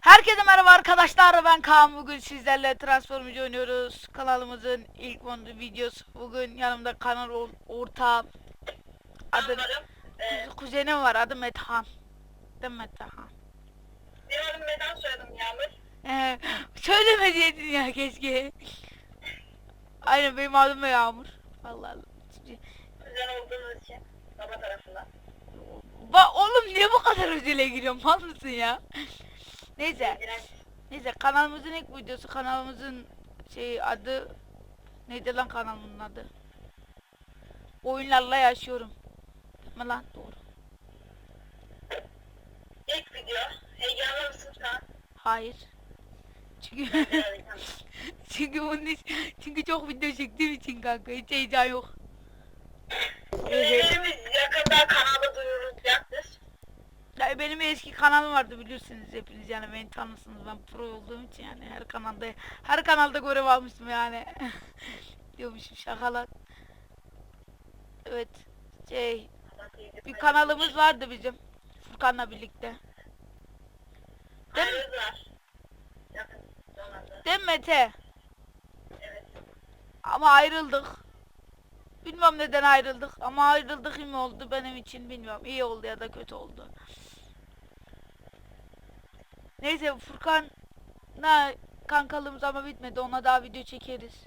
Herkese merhaba arkadaşlar. Ben Kaan. Bugün sizlerle Transformers oynuyoruz. Kanalımızın ilk videosu. Bugün yanımda kanal ortağım adı Anladım. Ee, kuz- kuzenim var. Adı Metehan değil mi Metehan benim Medan soyadım Yağmur. ee, söylemeseydin ya keşke. Aynen benim adım da Yağmur. Allah Allah Kuzen olduğunuz için baba tarafından. Ba oğlum niye bu kadar özele giriyorsun mal mısın ya neyse. Neyse kanalımızın ilk videosu kanalımızın şey adı neydi lan kanalımın adı? Oyunlarla yaşıyorum. Değil mi lan? Doğru. İlk video. Heyecanlı mısın an? Hayır. Çünkü çünkü bunun iç- çünkü çok video çektiğim için kanka hiç heyecan yok. Serilerimiz yakında kanalda duyurulacaktır. Ya benim eski kanalım vardı bilirsiniz hepiniz yani beni tanırsınız ben pro olduğum için yani her kanalda her kanalda görev almıştım yani diyormuşum şakalar. Evet şey bir kanalımız vardı bizim Furkan'la birlikte. Değil mi? Değil mi Mete? Evet. Ama ayrıldık. Bilmem neden ayrıldık ama ayrıldık iyi mi oldu benim için bilmiyorum. İyi oldu ya da kötü oldu. Neyse Furkan'la kankalığımız ama bitmedi. Ona daha video çekeriz.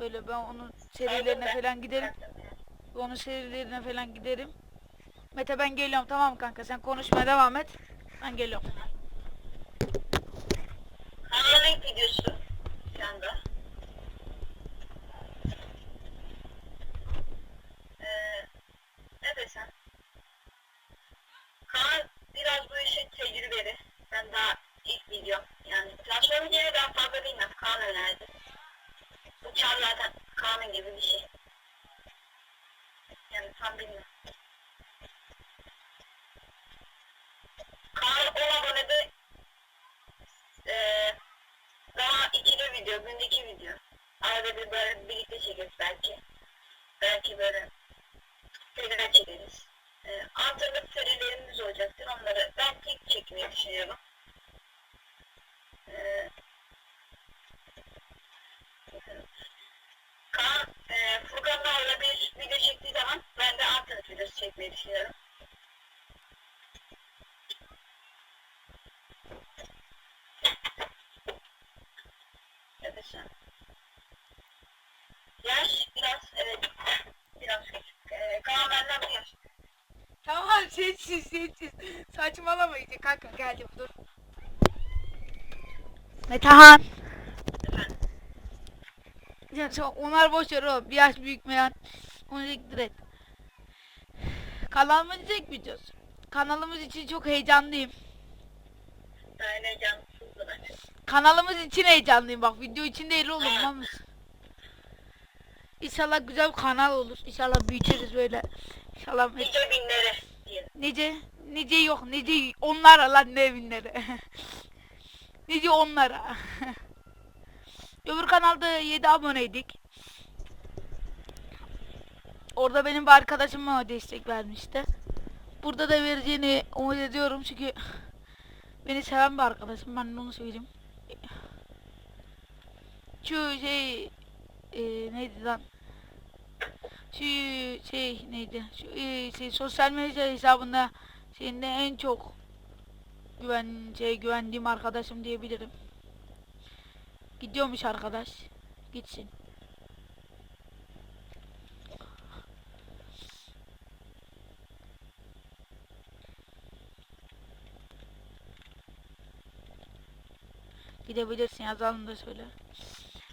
Böyle ben onun serilerine falan giderim. Onun serilerine falan giderim. Mete ben geliyorum tamam kanka sen konuşmaya devam et. Ben geliyorum. Kanalın ilk videosu. Şu anda. Ee, ne desem? Kaan biraz bu işin tecrübeli. Ben daha ilk video. Yani Transformers'e ben fazla bilmem. Kaan önerdi. Bu çar zaten Kaan'ın gibi bir şey. Yani tam bilmem. Kaan 10 abonede eee daha ikili video, günde iki video. Arada bir böyle birlikte çekeriz belki. Belki böyle seriler çekeriz. Ee, antrenör serilerimiz olacaktır. Onları ben tek çekmeyi düşünüyorum. Ee, Kaan, e, Furkan'la öyle bir video çektiği zaman ben de antrenör videosu çekmeyi düşünüyorum. Evet sen. Yaş biraz evet biraz küçük. Ee, Kaan benden bir yaş. Tamam sessiz sessiz. İyice kanka geldim dur. Metehan. Ya sen onlar boş ver oğlum. Bir yaş büyük mü yani? Onu siktir et. Kanalımızın ilk videosu. Kanalımız için çok heyecanlıyım. Ben heyecanlısızdı bence. Kanalımız için heyecanlıyım bak. Video için değil oğlum. lan mısın? İnşallah güzel bir kanal olur. İnşallah büyütürüz böyle. İnşallah Nice binleri diyelim. Nice, nice yok, nice onlara lan ne binleri. nice onlara. Öbür kanalda 7 aboneydik. Orada benim bir arkadaşım bana destek vermişti. Burada da vereceğini umut ediyorum çünkü beni seven bir arkadaşım ben onu söyleyeyim. Şu şey e, neydi lan? Şu şey neydi? Şu e, şey, sosyal medya hesabında şeyinde en çok güven şey güvendiğim arkadaşım diyebilirim. Gidiyormuş arkadaş. Gitsin. Gidebilirsin yazalım da söyle.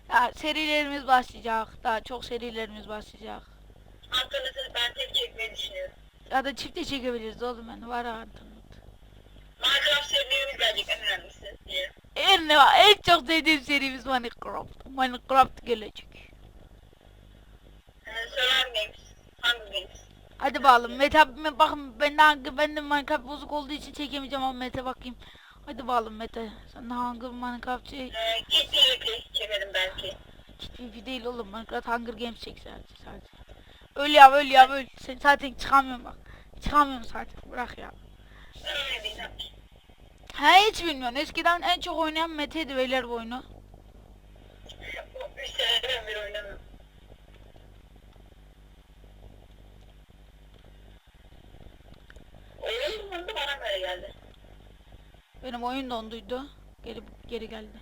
Ya serilerimiz başlayacak. Daha çok serilerimiz başlayacak. Antrenörü ben tek çekmeyi düşünüyorum. Ya da çift de çekebiliriz oğlum ben var internet. Minecraft serilerimiz gelecek en önemlisi diyelim. En, en çok sevdiğim serimiz Minecraft. Minecraft gelecek. Ee, Solar Games, Hunger Games. Hadi bakalım. Mete me- bakın ben hangi ben de Minecraft bozuk olduğu için çekemeyeceğim ama Mete bakayım. Hadi bakalım Mete. Sen hangi Minecraft şey Ee, Kid PvP çekerim belki. PvP değil oğlum. Minecraft Hunger Games çek sadece. sadece. Öl ya öl ya öl. Sen zaten çıkamıyorum bak. Çıkamıyorum zaten. Bırak ya. Ha hiç bilmiyorum. Eskiden en çok oynayan Mete'ydi beyler bu oyunu. O üç seneden beri oynamıyorum. Oyun bulundu bana böyle geldi. Benim oyun donduydu. Geri geri geldi.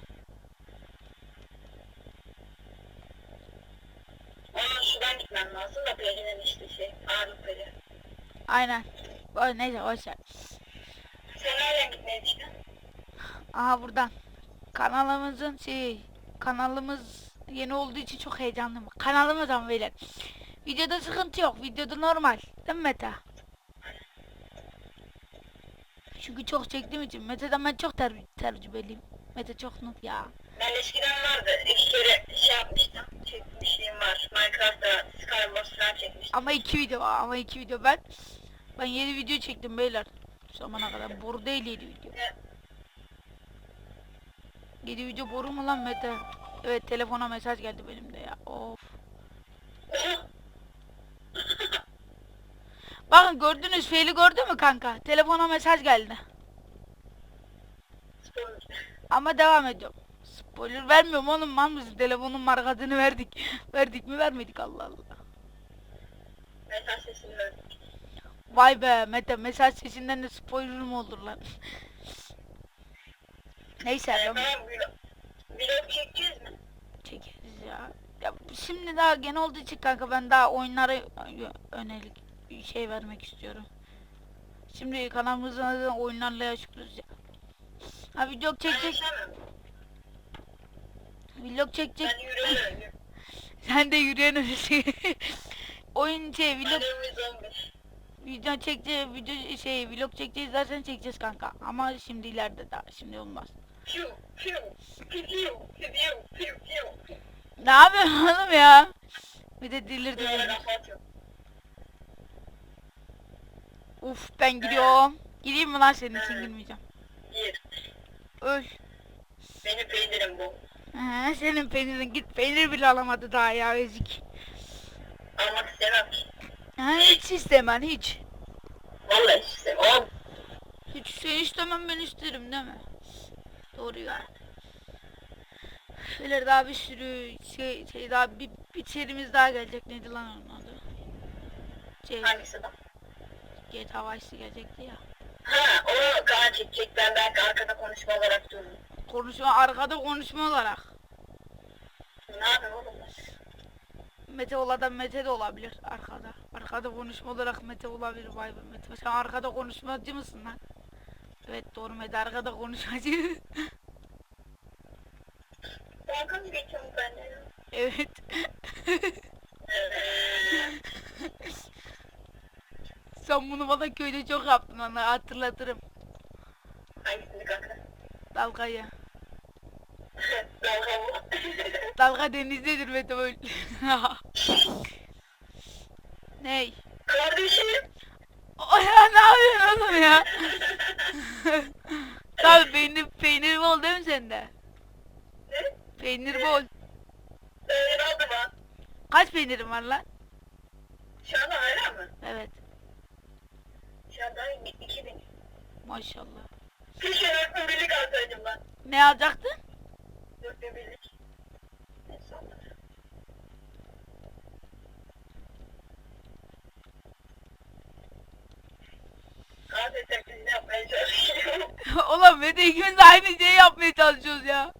Ama şuradan gitmem lazım da Peri'nin işte şey. Ağrı Peri. Aynen. O, neyse boş ver. Sen nereden düşünüyorsun? Aha buradan. Kanalımızın şey kanalımız yeni olduğu için çok heyecanlıyım. Kanalımız ama beyler. Videoda sıkıntı yok. Videoda normal. Değil mi Mete? Çünkü çok çektiğim için Mete'den ben çok ter tecrübeliyim. Mete çok noob ya. Ben eskiden vardı. İki kere şey yapmıştım. Çekmişliğim var. Minecraft'ta Skywars falan çekmiştim. Ama iki video var. Ama iki video ben ben 7 video çektim beyler. Şu zamana kadar boru değil 7 video. Ne? 7 video boru mu lan Mete? Evet telefona mesaj geldi benim de ya. Of. Bakın gördünüz faili gördün mü kanka? Telefona mesaj geldi. Ama devam ediyorum. Spoiler vermiyorum oğlum man mısın? Telefonun markasını verdik. verdik mi vermedik Allah Allah. Mesaj sesini verdim. Vay be Mete mesaj sesinden de spoiler mı olur lan? Neyse Ee, ben tamam vlog, çekeceğiz mi? çekeriz ya. Ya şimdi daha gene olduğu için kanka ben daha oyunlara bir şey vermek istiyorum. Şimdi kanalımızın adını oyunlarla yaşıyoruz ya. Ha vlog çekecek, vlog çekecek. Sen de yürüyen öylesi. Oyun şey vlog. Video çekeceğiz, video şey vlog çekeceğiz zaten çekeceğiz kanka. Ama şimdi ileride daha şimdi olmaz. Ne yapıyorsun oğlum ya? Bir de delirdi beni. Uf ben gidiyorum. Gideyim mi lan senin için girmeyeceğim. Bir. Öl. Benim peynirim bu. He, senin peynirin git peynir bile alamadı daha ya ezik. Almak istemem. Ha, hiç istemem hiç. Vallahi istemem. Hiç sen istemem ben isterim değil mi? Doğru ya. Şöyle daha bir sürü şey, şey daha bir, bir serimiz daha gelecek neydi lan onun adı? Şey, Hangisi lan? GTA Vice'si gelecekti ya. Ha onu Kaan çekecek. Ben belki arkada konuşma olarak dururum. Konuşma arkada konuşma olarak. Ne yapayım oğlum? Mete oladan Mete de olabilir arkada. Arkada konuşma olarak Mete olabilir vay be Mete. Sen arkada konuşmacı mısın lan? Evet doğru Mete arkada konuşmacı. Dalga mı geçiyorum ben de? evet. Sen bunu bana köyde çok yaptın onu hatırlatırım. Hangisini kanka? Dalgayı. Dalga bu. Dalga denizdedir Mete öyle. Ney? Kardeşim. O ya ne yapıyorsun oğlum ya? Tabii peynir, peynir bol değil mi sende? Ne? Peynir bol. Öyle oldu mu? Kaç peynirin var lan? Şu anda hala mı? Evet. Şu anda 2000. Maşallah. Keşke 4000 birlik alsaydım lan. Ne alacaktın? 4000 birlik. Neyse Allah. Kahve taklidini yapmaya çalışıyorum. Oğlum ikimiz de aynı şeyi yapmaya çalışıyoruz ya.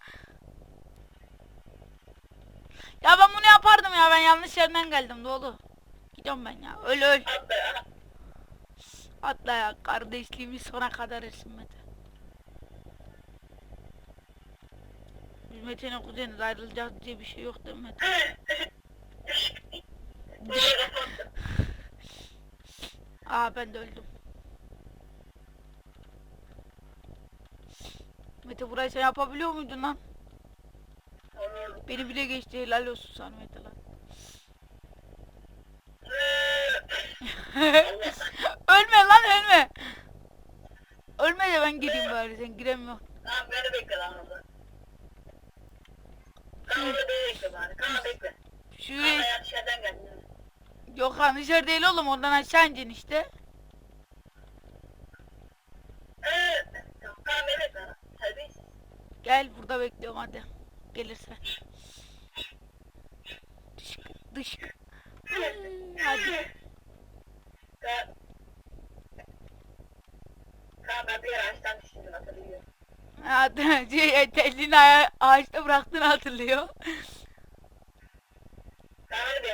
Ya ben bunu yapardım ya ben yanlış yerden geldim dolu. Gidiyorum ben ya öl öl. Hatta Atla ya kardeşliğimiz sona kadar etsin Mete. Biz Mete'nin kuzeniz ayrılacağız diye bir şey yok değil mi. Aa ben de öldüm. Mete burayı sen yapabiliyor muydun lan? Onu- Beni bile geçti helal olsun sana Mete lan. ölme lan ölme. Ölme de ben gireyim bari sen giremiyorsun. Tamam beni bekle lan orada. Beni bekle bari. Kaan bekle. Şuraya ben dışarıdan geldim. Yok lan dışarı değil oğlum oradan aşağı ineceksin işte. Gel burada bekliyorum hadi. Gelirse. Dışk dışk. Hadi. Ben bir ağaçtan düştüm hatırlıyorum. Hadi şey, ağaçta bıraktığını hatırlıyor. Kaan'a bir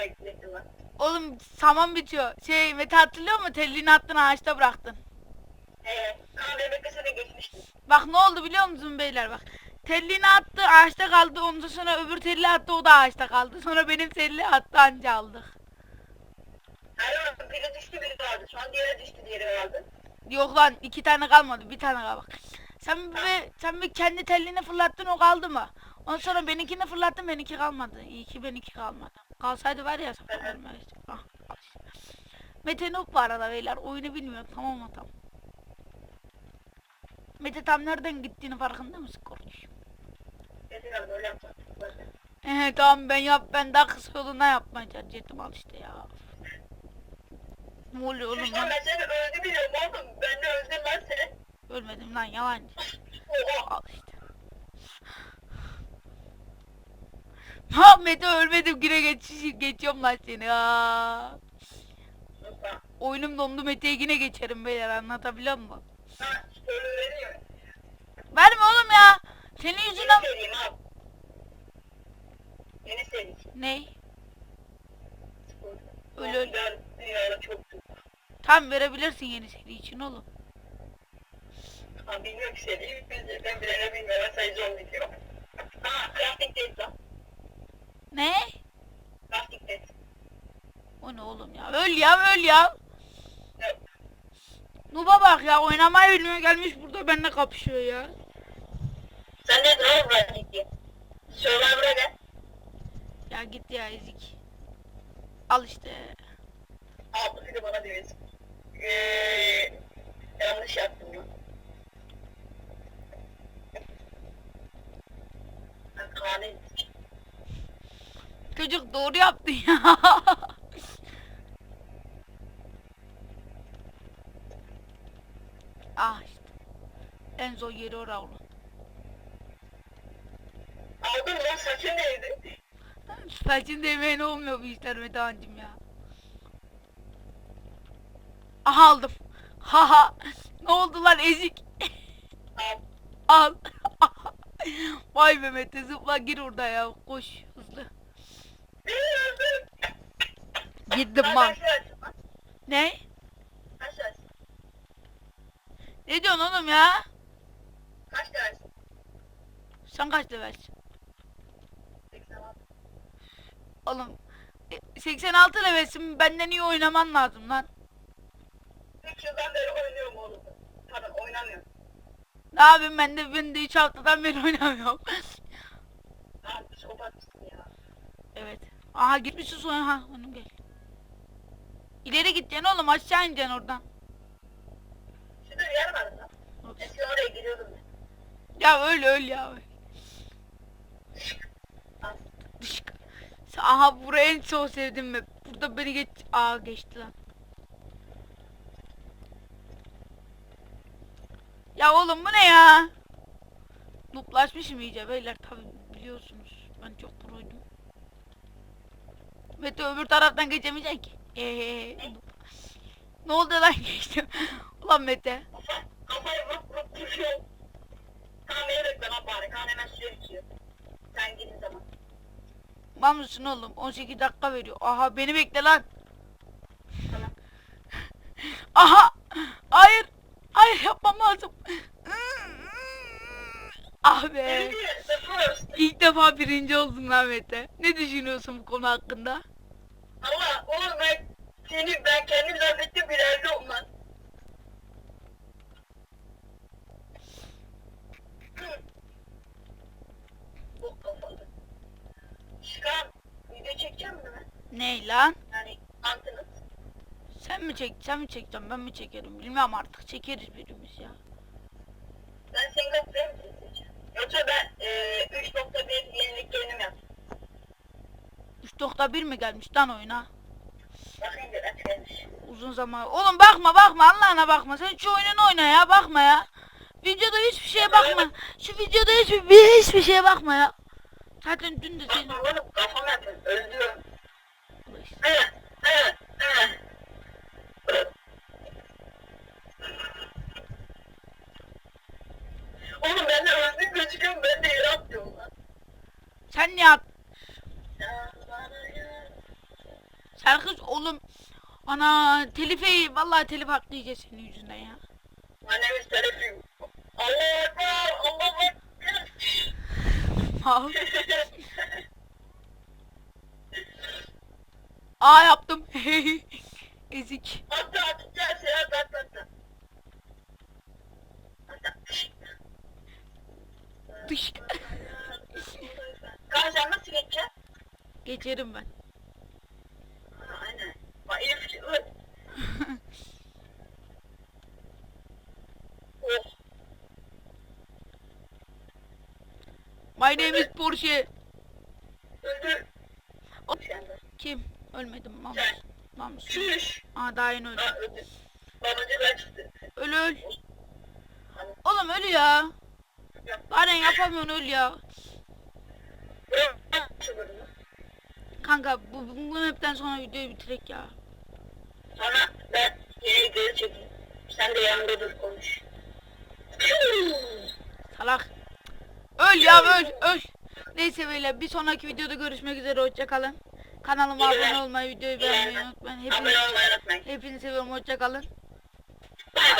lan. Oğlum saman bitiyor. Şey Mete hatırlıyor mu? Tellini attın ağaçta bıraktın. Ee, Kaan benim beklesene geçmişti. Bak ne oldu biliyor musun beyler bak. Tellini attı ağaçta kaldı. Ondan sonra öbür telli attı o da ağaçta kaldı. Sonra benim telli attı anca aldık. Hayır oğlum biri düştü biri kaldı. Şu an diğeri düştü diğeri kaldı. Yok lan iki tane kalmadı bir tane kaldı. Sen bir, sen bir kendi tellini fırlattın o kaldı mı? Ondan sonra benimkini fırlattın benimki kalmadı. İyi ki benimki kalmadı. Kalsaydı var ya sana vermezdim. Ah, al işte. Mete Nuk var arada beyler oyunu bilmiyor tamam mı tamam. Mete tam nereden gittiğini farkında mısın kardeşim? Ehe tamam ben yap ben daha kısa yolundan yapmaya çalıştım al işte ya. Ne oluyor oğlum Düşman lan? seni öldü biliyorum oğlum. Ben de öldüm lan seni. Ölmedim lan yalancı. Oha. Al işte. Ha Mete ölmedim yine geç, geçiyorum lan seni ha. Oyunum dondu Mete'ye yine geçerim beyler anlatabiliyor muyum? Verme oğlum ya. Senin yüzünden... Yeni seri. Ne? Öyle Öyle öyle. Dünyada çok. Tam verebilirsin yeni seri için oğlum. Ha bilmiyorum ki seriyi. Ben bilene. Ben sayıcı onu biliyorum. Ha Crafting lan. Ne? Crafting Dead. O ne oğlum ya? Öl ya öl ya. Yok. Nuba bak ya oynamayı bilmiyor gelmiş burada benimle kapışıyor ya. Sen ne zaman buraya gittin? Survivor'a gel. Ya git ya ezik. Al işte. Altı bir de bana diyorsun. Eee... Yanlış yaptım lan. Çocuk doğru yaptı ya. ah işte. En zor yeri orası oğlum. Aldın lan saçın neydi? Saçın demeyen olmuyor bu işler Metehan'cım ya. Aha aldım. Haha. ne oldu lan ezik? Al. Vay be Mete zıpla gir orada ya. Koş hızlı. Gittim lan? Ne? Ne diyorsun oğlum ya? Kaç lirasın? Sen kaç levelsin? 86. Oğlum e, 86 levelsin benden iyi oynaman lazım lan. 3 yıldan beri oynuyorum oğlum. Pardon oynamıyorum. Ne yapayım ben de ben de 3 haftadan beri oynamıyorum. Psikopat mısın ya? evet. Aha gitmişsin sonra ha onu gel. İleri gideceksin oğlum aşağı ineceksin oradan. Bir yer var lan. Ops. Eskiden oraya giriyordum ben. Ya öyle öyle ya. Dışk. Aha burayı en çok sevdim ben. Burada beni geç... Aa geçti lan. Ya oğlum bu ne ya? Nuplaşmışım iyice beyler tabi biliyorsunuz. Ben çok proydum. Mete öbür taraftan geçemeyecek ki. Eee. Ne oldu lan geçtim. Ulan Mete. Kafa, kafayı vurup vurup duruyorum. Kaan beni bekle lan bari. Kaan hemen süre bitiyor. Sen gidin zaman. Mal mısın oğlum? 18 dakika veriyor. Aha beni bekle lan. Tamam. Aha! Hayır! Hayır yapmam lazım. Ah be. İlk defa birinci oldum lan Mete. Ne düşünüyorsun bu konu hakkında? Allah seni ben kendim zannettim ileride olmaz. Bu kafalı. Çıkan video çekeceğim mi ben? Ne lan? Yani antınız. Sen mi çek, sen mi çekeceksin, ben mi çekerim? Bilmem artık çekeriz birimiz ya. Ben single player mi seçeceğim? Yoksa ben e, 3.1 yenilik kendim yaptım. 3.1 mi gelmiş lan oyuna? Bakayım bir açıklaymış. Uzun zaman. Oğlum bakma bakma Allah'ına bakma. Sen şu oyununu oyna ya bakma ya. Videoda hiçbir şeye bakma. Şu videoda hiçbir bir hiçbir şeye bakma ya. Zaten dün de seni. Bakma oğlum kafam. Oğlum ben de özlük gözüküyorum ben de yere atlıyorum lan. Sen ne yap? Şarkı oğlum. Ana telife vallahi telif hakkı yiyeceğiz senin yüzünden ya. İs Telefim. Allah Allah Ekber. Mal. Aa yaptım. Ezik. Hatta hatta hatta hatta. Dış. Kaan sen nasıl geçeceksin? Geçerim ben. Öl. Oh. My name is Porsche. O- anda. Kim? Ölmedim. Mamus. Mamus. Şuş. Aa daha yeni öldü. Babacılar çıktı. Öl öl. Oğlum ölü ya. Bari yapamıyorsun öl ya. Kanka bu, bu, bu map'ten sonra videoyu bitirek ya. Sonra ben yeni geri çekeyim. Sen de yanında dur konuş. Salak. Öl ya öl öl. Neyse böyle bir sonraki videoda görüşmek üzere hoşçakalın. Kanalıma abone olmayı, videoyu beğenmeyi unutmayın. Hepinizi, hepinizi seviyorum hoşçakalın.